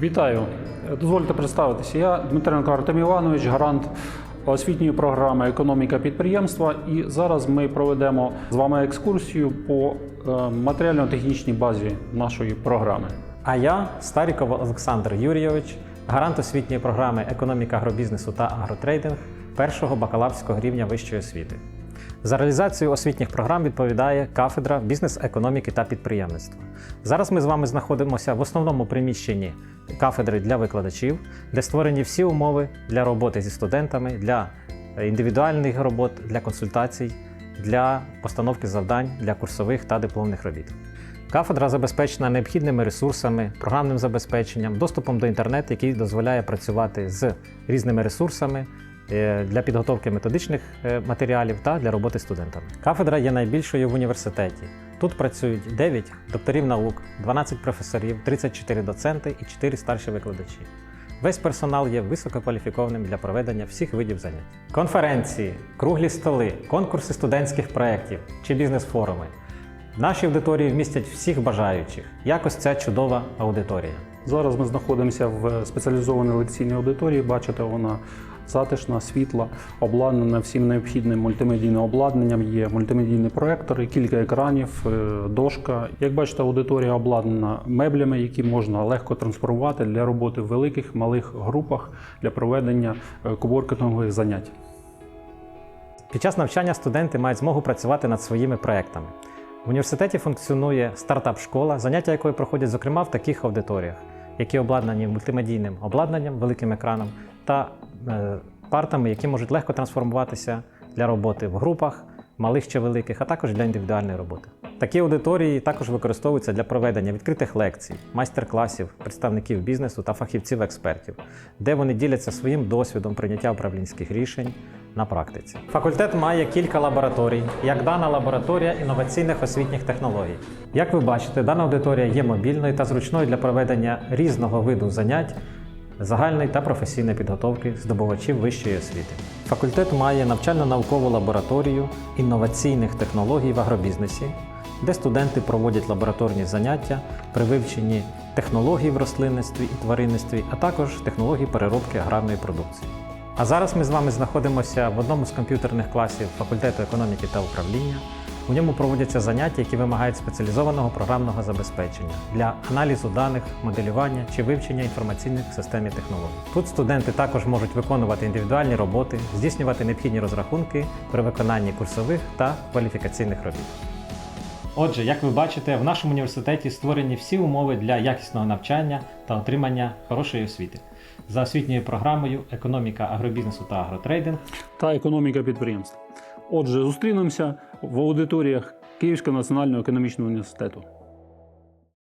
Вітаю. Дозвольте представитися. Я Дмитренко Артем Іванович, грант освітньої програми Економіка підприємства. І зараз ми проведемо з вами екскурсію по е, матеріально-технічній базі нашої програми. А я Старіков Олександр Юрійович, гарант освітньої програми Економіка агробізнесу та агротрейдинг першого бакалаврського рівня вищої освіти. За реалізацію освітніх програм відповідає кафедра бізнес-економіки та підприємництва. Зараз ми з вами знаходимося в основному приміщенні кафедри для викладачів, де створені всі умови для роботи зі студентами, для індивідуальних робот, для консультацій, для постановки завдань, для курсових та дипломних робіт. Кафедра забезпечена необхідними ресурсами, програмним забезпеченням, доступом до інтернету, який дозволяє працювати з різними ресурсами для підготовки методичних е, матеріалів та для роботи з студентами. Кафедра є найбільшою в університеті. Тут працюють 9 докторів наук, 12 професорів, 34 доценти і 4 старші викладачі. Весь персонал є висококваліфікованим для проведення всіх видів занять. Конференції, круглі столи, конкурси студентських проєктів чи бізнес-форуми. Наші аудиторії вмістять всіх бажаючих. Якось ця чудова аудиторія. Зараз ми знаходимося в спеціалізованій лекційній аудиторії. Бачите, вона затишна, світла, обладнана всім необхідним мультимедійним обладнанням. Є мультимедійний проектор, кілька екранів, е, дошка. Як бачите, аудиторія обладнана меблями, які можна легко трансформувати для роботи в великих малих групах для проведення е, коворкінгових занять. Під час навчання студенти мають змогу працювати над своїми проектами. В університеті функціонує стартап-школа, заняття якої проходять, зокрема, в таких аудиторіях, які обладнані мультимедійним обладнанням, великим екраном та партами, які можуть легко трансформуватися для роботи в групах, малих чи великих, а також для індивідуальної роботи. Такі аудиторії також використовуються для проведення відкритих лекцій, майстер-класів, представників бізнесу та фахівців-експертів, де вони діляться своїм досвідом прийняття управлінських рішень на практиці. Факультет має кілька лабораторій, як дана лабораторія інноваційних освітніх технологій. Як ви бачите, дана аудиторія є мобільною та зручною для проведення різного виду занять загальної та професійної підготовки здобувачів вищої освіти. Факультет має навчально-наукову лабораторію інноваційних технологій в агробізнесі, де студенти проводять лабораторні заняття при вивченні технологій в рослинництві і тваринництві, а також технологій переробки аграрної продукції. А зараз ми з вами знаходимося в одному з комп'ютерних класів факультету економіки та управління. У ньому проводяться заняття, які вимагають спеціалізованого програмного забезпечення для аналізу даних, моделювання чи вивчення інформаційних систем і технологій. Тут студенти також можуть виконувати індивідуальні роботи, здійснювати необхідні розрахунки при виконанні курсових та кваліфікаційних робіт. Отже, як ви бачите, в нашому університеті створені всі умови для якісного навчання та отримання хорошої освіти. За освітньою програмою Економіка агробізнесу та агротрейдинг та економіка підприємства. Отже, зустрінемося в аудиторіях Київського національного економічного університету.